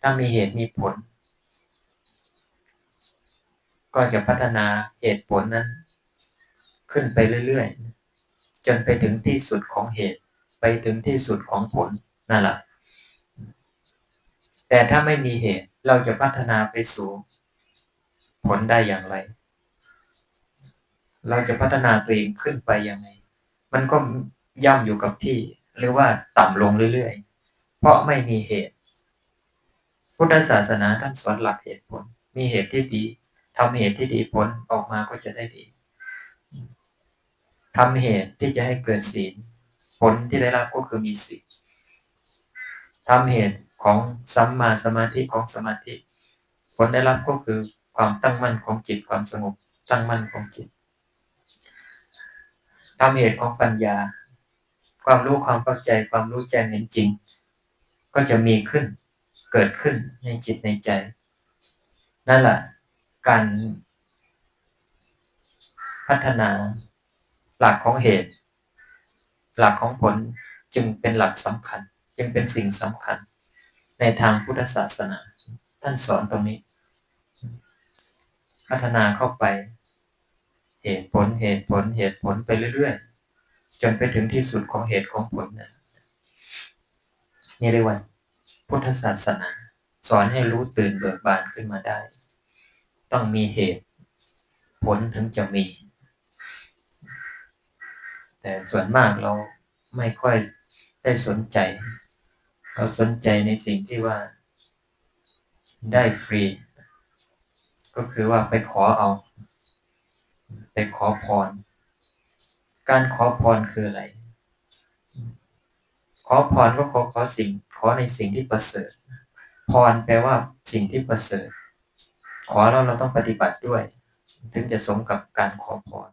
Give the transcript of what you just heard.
ถ้ามีเหตุมีผล ก็จะพัฒนาเหตุผลนั้น ขึ้นไปเรื่อยๆ จนไปถึงที่สุดของเหตุ ไปถึงที่สุดของผลนั่นแหละแต่ถ้าไม่มีเหตุเราจะพัฒนาไปสู่ผลได้อย่างไร เราจะพัฒนาตัวเองขึ้นไปยังไง มันก็ย่ำอยู่กับที่ หรือว่าต่ำลงเรื่อยๆ เพราะไม่มีเหตุ พุทธศาสนาท่านสอนหลักเหตุผล มีเหตุที่ดีทำเหตุที่ดีผลออกมาก็จะได้ดีทำเหตุที่จะให้เกิดศีล ผลที่ได้รับก็คือมีศีลทำเหตุของสัมมาสมาธิของสมาธิ ผลได้รับก็คือความตั้งมั่นของจิตความสงบตั้งมั่นของจิตทำเหตุของปัญญา ความรู้ความเข้าใจความรู้แจ้งเห็นจริง ก็จะมีขึ้น เกิดขึ้นในจิตในใจ นั่นแหละการพัฒนาหลักของเหตุ หลักของผลจึงเป็นหลักสำคัญ จึงเป็นสิ่งสำคัญ ในทางพุทธศาสนา ท่านสอนตรงนี้ พัฒนาเข้าไป เหตุผลเหตุผลเหตุผลไปเรื่อยๆ จนไปถึงที่สุดของเหตุของผลนะนี่เรียกว่า พุทธศาสนา สอนให้รู้ตื่นเบิกบานขึ้นมาได้ ต้องมีเหตุ ผลถึงจะมี แต่ส่วนมากเราไม่ค่อยได้สนใจ เราสนใจในสิ่งที่ว่า ได้ฟรี ก็คือว่าไปขอเอา ไปขอพร การขอพรคืออะไร ขอพรก็ขอขอสิ่ง ขอในสิ่งที่ประเสริฐ พรแปลว่าสิ่งที่ประเสริฐ ขอเราเราต้องปฏิบัติด้วย ถึงจะสมกับการขอพร